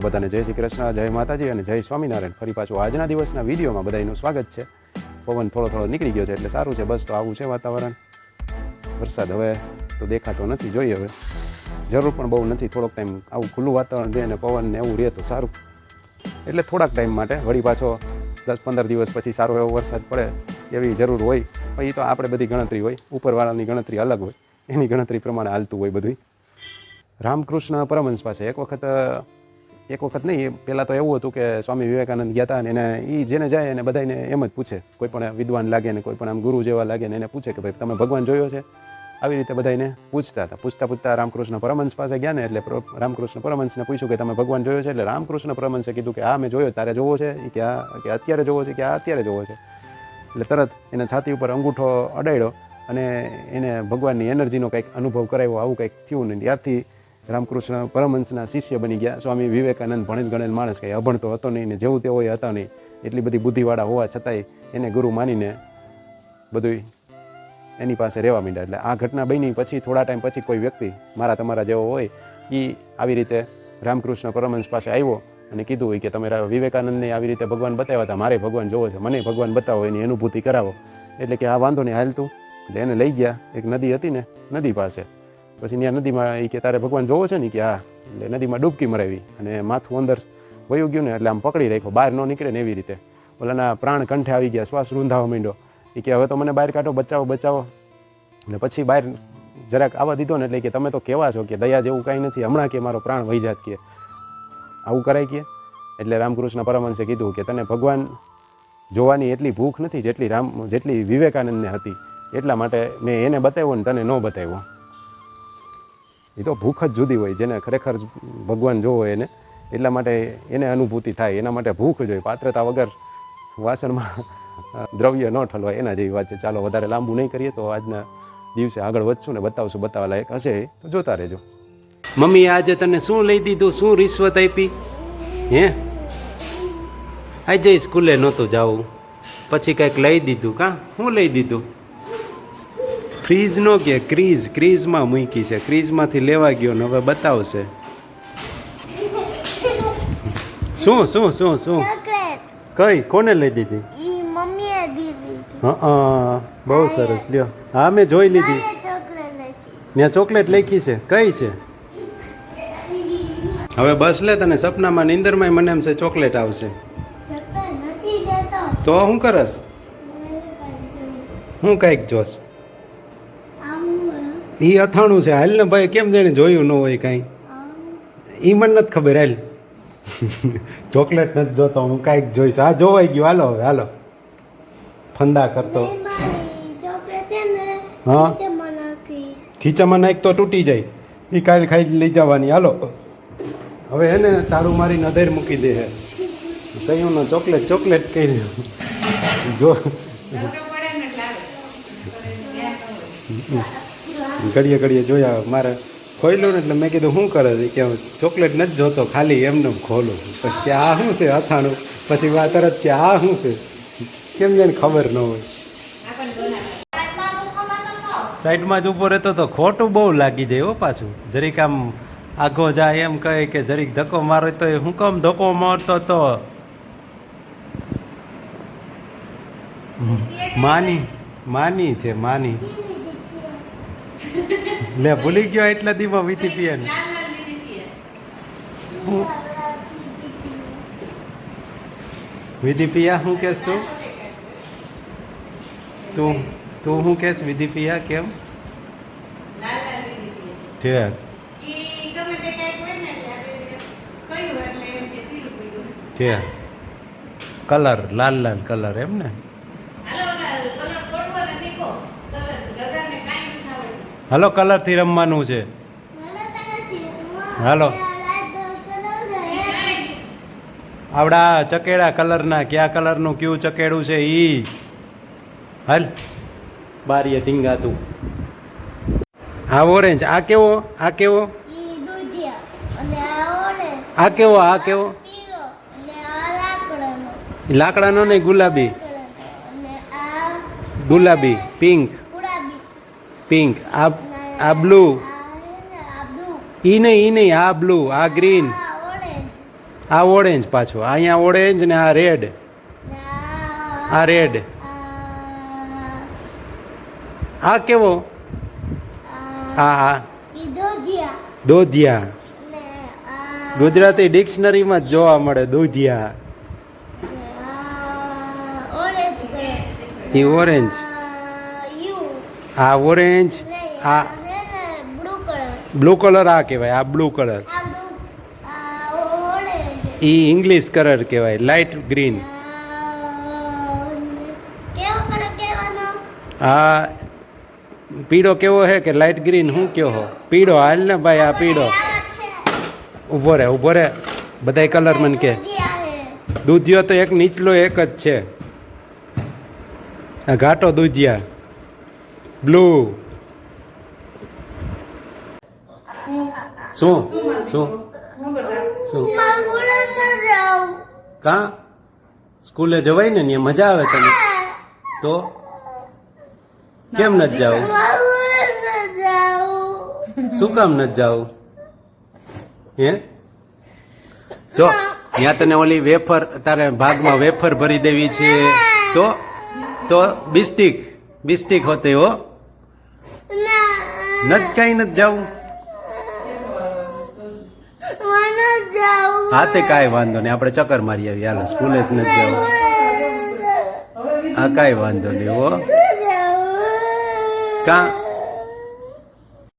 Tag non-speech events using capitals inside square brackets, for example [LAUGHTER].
બધાને જય શ્રી કૃષ્ણ, જય માતાજી અને જય સ્વામિનારાયણ. ફરી પાછું આજના દિવસના વિડીયોમાં બધાનું સ્વાગત છે. પવન થોડો થોડો નીકળી ગયો છે એટલે સારું છે, બસ તો આવું છે વાતાવરણ. વરસાદ હવે તો દેખાતો નથી, જોઈએ હવે. જરૂર પણ બહુ નથી, થોડોક ટાઈમ આવું ખુલ્લું વાતાવરણ રહે ને પવન ને એવું રહે તો સારું. એટલે થોડાક ટાઈમ માટે વળી પાછો દસ પંદર દિવસ પછી સારો એવો વરસાદ પડે એવી જરૂર હોય. પણ એ તો આપણે બધી ગણતરી હોય, ઉપરવાળાની ગણતરી અલગ હોય. એની ગણતરી પ્રમાણે હાલતું હોય બધું રામકૃષ્ણ પરમહંસ પાસે એક વખત એક વખત નહીં, પહેલાં તો એવું હતું કે સ્વામી વિવેકાનંદ ગયા અને એને એ જેને જાય એને બધાને એમ જ પૂછે. કોઈ પણ વિદ્વાન લાગે ને કોઈ પણ આમ ગુરુ જેવા લાગે ને એને પૂછે કે ભાઈ તમે ભગવાન જોયો છે? આવી રીતે બધાને પૂછતા હતા. પૂછતા પૂછતા રામકૃષ્ણ પરમહંસ પાસે ગયા ને એટલે રામકૃષ્ણ પરમહંસને પૂછ્યું કે તમે ભગવાન જોયો છે? એટલે રામકૃષ્ણ પરમહંસે કીધું કે આ મેં જોયો, તારે જોવો છે? કે આ, કે અત્યારે જોવો છે? કે આ અત્યારે જોવો છે? એટલે તરત એને છાતી ઉપર અંગૂઠો અડાડ્યો અને એને ભગવાનની એનર્જીનો કંઈક અનુભવ કરાવ્યો, આવું કંઈક થયું ને ત્યારથી રામકૃષ્ણ પરમહંસના શિષ્ય બની ગયા. સ્વામી વિવેકાનંદ ભણેલ ગણેલ માણસ કંઈ અભણતો હતો નહીં ને જેવું તેવો એ હતા નહીં. એટલી બધી બુદ્ધિવાળા હોવા છતાંય એને ગુરુ માનીને બધું એની પાસે રહેવા માંડ્યા. એટલે આ ઘટના બની પછી થોડા ટાઈમ પછી કોઈ વ્યક્તિ મારા તમારા જેવો હોય એ આવી રીતે રામકૃષ્ણ પરમહંસ પાસે આવ્યો અને કીધું હોય કે તમે વિવેકાનંદને આવી રીતે ભગવાન બતાવ્યા હતા. મારે ભગવાન જોવો છે, મને ભગવાન બતાવો, એની અનુભૂતિ કરાવો. એટલે કે આ વાંધો નહીં હાલતું એટલે એને લઈ ગયા. એક નદી હતી ને, નદી પાસે. પછી ત્યાં નદીમાં એ કે તારે ભગવાન જોવો છે ને કે હા. એટલે નદીમાં ડૂબકી મરાવી અને માથું અંદર વયું ગયું ને એટલે આમ પકડી રાખ્યો. બહાર ન નીકળે ને એવી રીતે. ઓલાના પ્રાણ કંઠે આવી ગયા, શ્વાસ રૂંધાવા માંડ્યો. એ કે હવે તો મને બહાર કાઢો, બચાવો બચાવો. અને પછી બહાર જરાક આવવા દીધો ને એટલે કે તમે તો કેવા છો કે દયા જેવું કાંઈ નથી, હમણાં કે મારો પ્રાણ વહી જાત કે. આવું કરાય કે? એટલે રામકૃષ્ણ પરમહંસે કીધું કે તને ભગવાન જોવાની એટલી ભૂખ નથી જેટલી રામ, જેટલી વિવેકાનંદને હતી. એટલા માટે મેં એને બતાવ્યો ને તને ન બતાવ્યો. એ તો ભૂખ જ જુદી હોય, જેને ખરેખર ભગવાન જોવો એને. એટલા માટે એને અનુભૂતિ થાય, એના માટે ભૂખ જોઈએ પાત્રતા વગર વાસણમાં દ્રવ્ય ન ઠલવાય, એના જેવી વાત છે. ચાલો, વધારે લાંબુ નહીં કરીએ તો આજના દિવસે આગળ વધશું ને બતાવશું, બતાવવા લાયક હશે તો જોતા રહેજો. મમ્મી, આજે તને શું લઈ દીધું? શું રિશ્વત આપી? હે? આજે સ્કૂલે નહોતું જવું. પછી કંઈક લઈ દીધું કાં? શું લઈ દીધું? ફ્રીજ નો કે ક્રીઝ ક્રીઝમાં મૂકી છે. ક્રીઝમાંથી લેવા ગયો ને હવે બતાવશે. શું શું શું શું? કઈ? કોને લઈ દીધી? હા બહુ સરસ. લ્યો. હા મેં જોઈ લીધી. ત્યાં ચોકલેટ લખી છે. કઈ છે? હવે બસ લે તને સપનામાં નિંદરમાં મને એમ છે ચોકલેટ આવશે. તો હું કરસ? હું કંઈક જોશ. એ અથાણું છે. હાલ ને ભાઈ કેમ જાણે જોયું ન હોય કાંઈ? એ મને નથી ખબર હાલ. [LAUGHS] ચોકલેટ નથી જોતો હું કાંઈક જોઈશ. હા જોવાઈ ગયું. હાલો હવે હાલો. ફંદા કરતો. મારી ચોકલેટ છે ને હા. ખીચામાં નાખ તો તૂટી જાય. એ કાલ ખાઈ લઈ જવાની. હાલો. હવે હે ને તાળું મારીને અધેર મૂકી દે હે. કહ્યું ને ચોકલેટ ચોકલેટ કહી જો. ઘડીએ ઘડીએ જોયા, મારે ખોલ્યું ને એટલે મેં કીધું, શું કરે છે? કે ચોકલેટ નથી જોતો, ખાલી એમને ખોલું. પછી કે, આ શું છે અથાણું? પછી વાત તરત કે, આ શું છે? કેમ જાણે ખબર ન હોય. સાઈડમાં જ ઊભો રહેતો તો ખોટું બહુ લાગી જાય હો પાછું. જરીક આમ આઘો જાય, એમ કહે કે જરીક ધક્કો મારે તો એ હું કમ ધક્કો મારતો તો? માની માની છે, માની. લે, ભૂલી ગયો એટલા દીમાં વીતી પીએ ને હું વિધિ પિયા શું કહેશ તું? તું તું શું કહેશ વિધિ પિયા કેમ? ઠેક ઠેક કલર, લાલ લાલ કલર એમ ને? હાલો કલરથી રમવાનું છે. હલો. આવડા ચકેડા કલરના કયા કલરનું કયું ચકેડું છે ઈ? હાલ બારીએ ટીંગાતું આ ઓરેન્જ આ કેવો? આ કેવો? આ કેવો? આ કેવો? લાકડાનો. નહીં ગુલાબી. ગુલાબી પિંક પિંક આ આ બ્લુ. હે ઈ નહીં ઈ નહીં આ બ્લુ આ ગ્રીન. આ ઓરેન્જ પાછો અહીંયા ઓરેન્જ ને આ રેડ. આ રેડ. આ કેવો? આ ઈ દૂધિયા. ગુજરાતી ડિક્શનરીમાં જ જોવા મળે દોધિયા. એ ઓરેન્જ. આ ઓરેન્જ આ છે બ્લુ કલર. આ કહેવાય આ બ્લુ કલર. એ ઇંગ્લિશ કલર કહેવાય લાઇટ ગ્રીન. આ પીળો કેવો હે કે લાઇટ ગ્રીન શું કયો હો? પીળો હાલ ને ભાઈ આ પીળો. ઊભો રે ઊભો રે બધાય કલર મને કે. દૂધિયો તો એક નીચલો એક જ છે. આ ઘાટો દૂધિયા. બ્લુ શું શું શું કાં? સ્કૂલે જવાય ને, ત્યાં મજા આવે તને? તો? કેમ ન જાવ? શું કામ નથી જાવું? હે? જો, ત્યાં તને ઓલી વેફર, તારે ભાગમાં વેફર ભરી દેવી છે. તો? તો, બિસ્ટિક બિસ્ટિક હોતે હો. ના નથી કઈ નથી જાવું હા તે કાંઈ વાંધો નહીં. આપણે ચક્કર મારી આવી હાલ સ્કૂલે જ નથી જવું હા કાંઈ વાંધો નહીં હો. કાં?